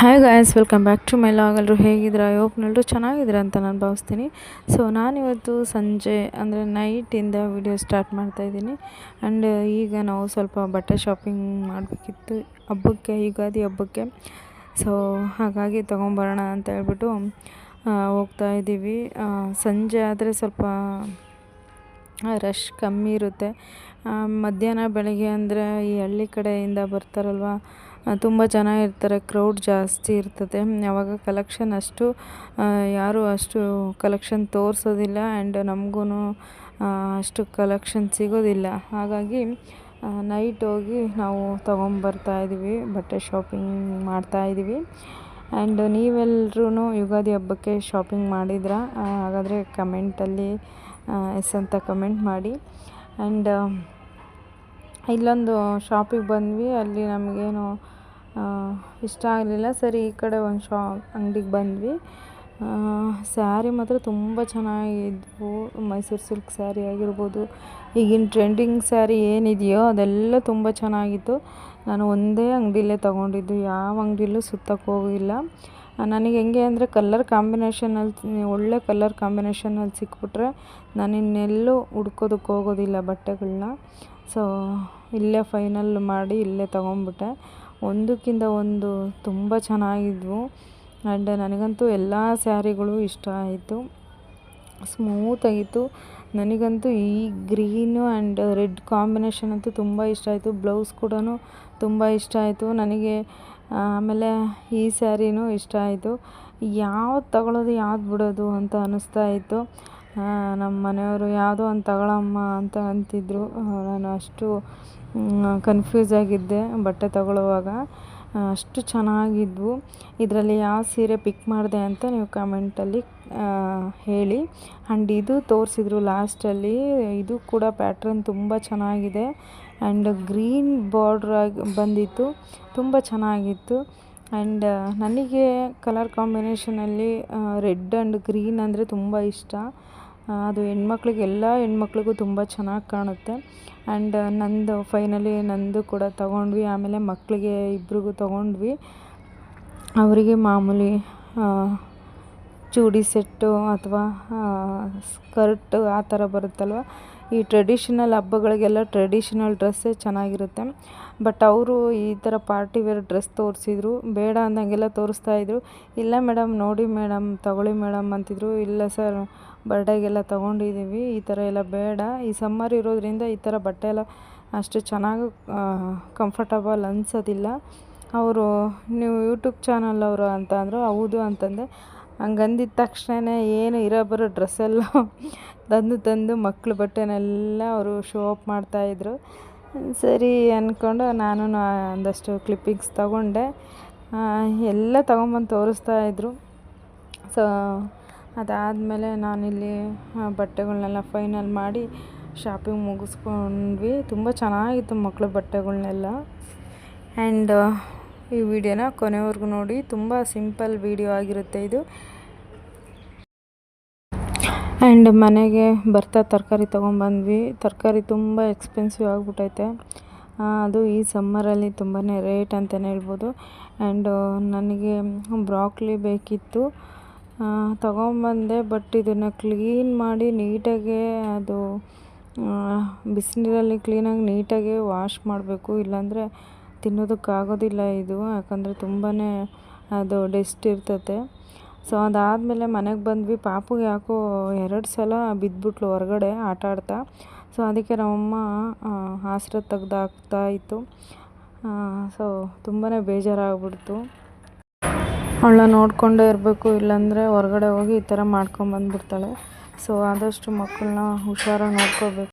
Hi guys welcome back to my vlog ಎಲ್ಲರೂ ಹೇಗಿದ್ದೀರಾ? ಎಲ್ಲರೂ ಚೆನ್ನಾಗಿದ್ದೀರಾ ಅಂತ ನಾನು ಭಾವಿಸ್ತೀನಿ. ಸೊ ನಾನಿವತ್ತು ಸಂಜೆ, ಅಂದರೆ ನೈಟಿಂದ ವಿಡಿಯೋ ಸ್ಟಾರ್ಟ್ ಮಾಡ್ತಾಯಿದ್ದೀನಿ ಆ್ಯಂಡ್ ಈಗ ನಾವು ಸ್ವಲ್ಪ ಬಟ್ಟೆ ಶಾಪಿಂಗ್ ಮಾಡಬೇಕಿತ್ತು. ಹಬ್ಬಕ್ಕೆ, ಯುಗಾದಿ ಹಬ್ಬಕ್ಕೆ. ಸೊ ಹಾಗಾಗಿ ತೊಗೊಂಬರೋಣ ಅಂತ ಹೇಳ್ಬಿಟ್ಟು ಹೋಗ್ತಾ ಇದ್ದೀವಿ. ಸಂಜೆ ಆದರೆ ಸ್ವಲ್ಪ ರಶ್ ಕಮ್ಮಿ ಇರುತ್ತೆ. ಮಧ್ಯಾಹ್ನ, ಬೆಳಗ್ಗೆ ಅಂದರೆ ಈ ಹಳ್ಳಿ ಕಡೆಯಿಂದ ಬರ್ತಾರಲ್ವ ತುಂಬ ಜನ ಇರ್ತಾರೆ ಕ್ರೌಡ್ ಜಾಸ್ತಿ ಇರ್ತದೆ. ಯಾವಾಗ ಕಲೆಕ್ಷನ್ ಅಷ್ಟು ಯಾರೂ ಅಷ್ಟು ಕಲೆಕ್ಷನ್ ತೋರಿಸೋದಿಲ್ಲ ಆ್ಯಂಡ್ ನಮಗೂ ಅಷ್ಟು ಕಲೆಕ್ಷನ್ ಸಿಗೋದಿಲ್ಲ. ಹಾಗಾಗಿ ನೈಟ್ ಹೋಗಿ ನಾವು ತೊಗೊಂಬರ್ತಾಯಿದ್ದೀವಿ ಬಟ್ಟೆ ಶಾಪಿಂಗ್ ಮಾಡ್ತಾ ಇದ್ದೀವಿ. ಆ್ಯಂಡ್ ನೀವೆಲ್ಲರೂ ಯುಗಾದಿ ಹಬ್ಬಕ್ಕೆ ಶಾಪಿಂಗ್ ಮಾಡಿದ್ರಾ? ಹಾಗಾದರೆ ಕಮೆಂಟಲ್ಲಿ ಎಸ್ ಅಂತ ಕಮೆಂಟ್ ಮಾಡಿ. ಆ್ಯಂಡ್ ಇಲ್ಲೊಂದು ಶಾಪಿಗೆ ಬಂದ್ವಿ, ಅಲ್ಲಿ ನಮಗೇನು ಇಷ್ಟ ಆಗಲಿಲ್ಲ. ಸರಿ, ಈ ಕಡೆ ಒಂದು ಶಾ, ಅಂಗಡಿಗೆ ಬಂದ್ವಿ. ಸ್ಯಾರಿ ಮಾತ್ರ ತುಂಬ ಚೆನ್ನಾಗಿದ್ವು. ಮೈಸೂರು ಸಿಲ್ಕ್ ಸ್ಯಾರಿ ಆಗಿರ್ಬೋದು, ಈಗಿನ ಟ್ರೆಂಡಿಂಗ್ ಸ್ಯಾರಿ ಏನಿದೆಯೋ ಅದೆಲ್ಲ ತುಂಬ ಚೆನ್ನಾಗಿತ್ತು. ನಾನು ಒಂದೇ ಅಂಗಡಿಲೇ ತೊಗೊಂಡಿದ್ದು, ಯಾವ ಅಂಗಡಿಲೂ ಸುತ್ತಕ್ಕೆ ಹೋಗಿಲ್ಲ. ನನಗೆ ಹೆಂಗೆ ಅಂದರೆ ಕಲ್ಲರ್ ಕಾಂಬಿನೇಷನಲ್ಲಿ, ಒಳ್ಳೆ ಕಲ್ಲರ್ ಕಾಂಬಿನೇಷನಲ್ಲಿ ಸಿಕ್ಬಿಟ್ರೆ ನಾನು ಇನ್ನೆಲ್ಲೂ ಹುಡ್ಕೋದಕ್ಕೆ ಹೋಗೋದಿಲ್ಲ ಬಟ್ಟೆಗಳನ್ನ. ಸೊ, ಇಲ್ಲೇ ಫೈನಲ್ ಮಾಡಿ ಇಲ್ಲೇ ತೊಗೊಂಬಿಟ್ಟೆ. ಒಂದಕ್ಕಿಂತ ಒಂದು ತುಂಬ ಚೆನ್ನಾಗಿದ್ವು. ಆ್ಯಂಡ್ ನನಗಂತೂ ಎಲ್ಲ ಸ್ಯಾರಿಗಳು ಇಷ್ಟ ಆಯಿತು. ಸ್ಮೂತಾಗಿತ್ತು ನನಗಂತೂ ಈ ಗ್ರೀನು ಆ್ಯಂಡ್ ರೆಡ್ ಕಾಂಬಿನೇಷನ್ ಅಂತೂ ತುಂಬ ಇಷ್ಟ ಆಯಿತು. ಬ್ಲೌಸ್ ಕೂಡ ತುಂಬ ಇಷ್ಟ ಆಯಿತು. ನನಗೆ, ಆಮೇಲೆ ಈ ಸ್ಯಾರಿನೂ ಇಷ್ಟ ಆಯಿತು. ಯಾವ್ದು ತಗೊಳ್ಳೋದು ಯಾವ್ದು ಬಿಡೋದು ಅಂತ ಅನ್ನಿಸ್ತಾ ಇತ್ತು. ನಮ್ಮ ಮನೆಯವರು ಯಾವುದೋ ಒಂದು ತಗೊಳಮ್ಮ ಅಂತ ಅಂತಿದ್ದರು ನಾನು ಅಷ್ಟು ಕನ್ಫ್ಯೂಸ್ ಆಗಿದ್ದೆ ಬಟ್ಟೆ ತಗೊಳ್ಳುವಾಗ. ಅಷ್ಟು ಚೆನ್ನಾಗಿದ್ವು. ಇದರಲ್ಲಿ ಯಾವ ಸೀರೆ ಪಿಕ್ ಮಾಡಿದೆ ಅಂತ ನೀವು ಕಮೆಂಟಲ್ಲಿ ಹೇಳಿ. ಆ್ಯಂಡ್ ಇದು ತೋರಿಸಿದ್ರು ಲಾಸ್ಟಲ್ಲಿ ಇದು ಕೂಡ ಪ್ಯಾಟ್ರನ್ ತುಂಬ ಚೆನ್ನಾಗಿದೆ. ಆ್ಯಂಡ್ ಗ್ರೀನ್ ಬಾರ್ಡ್ರಾಗಿ ಬಂದಿತ್ತು. ತುಂಬ ಚೆನ್ನಾಗಿತ್ತು. ಆ್ಯಂಡ್ ನನಗೆ ಕಲರ್ ಕಾಂಬಿನೇಷನಲ್ಲಿ ರೆಡ್ ಆ್ಯಂಡ್ ಗ್ರೀನ್ ಅಂದರೆ ತುಂಬ ಇಷ್ಟ. ಅದು ಹೆಣ್ಮಕ್ಳಿಗೆ, ಎಲ್ಲ ಹೆಣ್ಮಕ್ಳಿಗೂ ತುಂಬ ಚೆನ್ನಾಗಿ ಕಾಣುತ್ತೆ. ಆ್ಯಂಡ್ ನಂದು ಫೈನಲಿ ನಂದು ಕೂಡ ತಗೊಂಡ್ವಿ. ಆಮೇಲೆ ಮಕ್ಕಳಿಗೆ ಇಬ್ರಿಗೂ ತಗೊಂಡ್ವಿ. ಅವರಿಗೆ ಮಾಮೂಲಿ ಚೂಡಿ ಸೆಟ್ಟು ಅಥವಾ ಸ್ಕರ್ಟ್ ಆ ಥರ ಬರುತ್ತಲ್ವ? ಈ ಟ್ರೆಡಿಷನಲ್ ಹಬ್ಬಗಳಿಗೆಲ್ಲ ಟ್ರೆಡಿಷನಲ್ ಡ್ರೆಸ್ಸೇ ಚೆನ್ನಾಗಿರುತ್ತೆ. ಬಟ್ ಅವರು ಈ ಥರ ಪಾರ್ಟಿ ವೇರ್ ಡ್ರೆಸ್ ತೋರಿಸಿದ್ರು, ಬೇಡ ಅಂದಂಗೆಲ್ಲ ತೋರಿಸ್ತಾ ಇದ್ರು. ಇಲ್ಲ ಮೇಡಮ್ ನೋಡಿ ಮೇಡಮ್ ತಗೊಳ್ಳಿ ಮೇಡಮ್ ಅಂತಿದ್ರು. ಇಲ್ಲ ಸರ್ ಬರ್ಡೇಗೆಲ್ಲ ತೊಗೊಂಡಿದ್ದೀವಿ, ಈ ಥರ ಎಲ್ಲ ಬೇಡ. ಈ ಸಮ್ಮರ್ ಇರೋದರಿಂದ ಈ ಥರ ಬಟ್ಟೆ ಎಲ್ಲ ಅಷ್ಟು ಚೆನ್ನಾಗಿ ಕಂಫರ್ಟಬಲ್ ಅನಿಸೋದಿಲ್ಲ. ಅವರು, ನೀವು ಯೂಟ್ಯೂಬ್ ಚಾನಲ್ ಅವರು ಅಂತ ಅಂದರು, ಹೌದು ಅಂತಂದೆ. ಹಂಗಂದಿದ ತಕ್ಷಣ ಏನು ಇರೋ ಬರೋ ಡ್ರೆಸ್ಸೆಲ್ಲ ತಂದು ತಂದು ಮಕ್ಳ ಬಟ್ಟೆನೆಲ್ಲ ಅವರು ಶೋ ಅಪ್ ಮಾಡ್ತಾಯಿದ್ರು ಸರಿ ಅಂದ್ಕೊಂಡು ನಾನು ಒಂದಷ್ಟು ಕ್ಲಿಪ್ಪಿಂಗ್ಸ್ ತಗೊಂಡೆ. ಎಲ್ಲ ತೊಗೊಂಬಂದು ಇದ್ದರು ಸೊ ಅದಾದಮೇಲೆ ನಾನಿಲ್ಲಿ ಬಟ್ಟೆಗಳನ್ನೆಲ್ಲ ಫೈನಲ್ ಮಾಡಿ ಶಾಪಿಂಗ್ ಮುಗಿಸ್ಕೊಂಡ್ವಿ. ತುಂಬ ಚೆನ್ನಾಗಿತ್ತು ಮಕ್ಕಳು ಬಟ್ಟೆಗಳನ್ನೆಲ್ಲ ಆ್ಯಂಡ್ ಈ ವಿಡಿಯೋನ ಕೊನೆವರೆಗೂ ನೋಡಿ. ತುಂಬ ಸಿಂಪಲ್ ವಿಡಿಯೋ ಆಗಿರುತ್ತೆ ಇದು. ಆ್ಯಂಡ್ ಮನೆಗೆ ಬರ್ತಾ ತರಕಾರಿ ತೊಗೊಂಬಂದ್ವಿ. ತರಕಾರಿ ತುಂಬ ಎಕ್ಸ್ಪೆನ್ಸಿವ್ ಆಗಿಬಿಟ್ಟೈತೆ ಅದು ಈ ಸಮ್ಮರಲ್ಲಿ ತುಂಬಾ ರೇಟ್ ಅಂತಲೇ ಹೇಳ್ಬೋದು. ಆ್ಯಂಡ್ ನನಗೆ ಬ್ರಾಕ್ಲಿ ಬೇಕಿತ್ತು. ತಗೊಂಬಂದೆ ಬಟ್ ಇದನ್ನು ಕ್ಲೀನ್ ಮಾಡಿ ನೀಟಾಗೆ ಅದು ಬಿಸಿನೀರಲ್ಲಿ ಕ್ಲೀನಾಗಿ ನೀಟಾಗೆ ವಾಶ್ ಮಾಡಬೇಕು. ಇಲ್ಲಾಂದರೆ ತಿನ್ನೋದಕ್ಕಾಗೋದಿಲ್ಲ ಇದು, ಯಾಕಂದರೆ ತುಂಬಾ ಅದು ಡೆಸ್ಟ್ ಇರ್ತತೆ. ಸೊ ಅದಾದಮೇಲೆ ಮನೆಗೆ ಬಂದ್ವಿ. ಪಾಪುಗೆ ಯಾಕೋ ಎರಡು ಸಲ ಬಿದ್ದುಬಿಟ್ಲು ಹೊರಗಡೆ ಆಟ ಆಡ್ತಾ ಸೊ ಅದಕ್ಕೆ ನಮ್ಮಮ್ಮ ಆಸರ ತೆಗ್ದು ಹಾಕ್ತಾ ಇತ್ತು. ಸೊ ತುಂಬಾ ಬೇಜಾರಾಗ್ಬಿಡ್ತು. ಅವಳ ನೋಡಿಕೊಂಡೇ ಇರಬೇಕು, ಇಲ್ಲಾಂದರೆ ಹೊರಗಡೆ ಹೋಗಿ ಈ ಥರ ಮಾಡ್ಕೊಂಬಂದ್ಬಿಡ್ತಾಳೆ ಸೊ ಆದಷ್ಟು ಮಕ್ಕಳನ್ನ ಹುಷಾರಾಗಿ ನೋಡ್ಕೋಬೇಕು.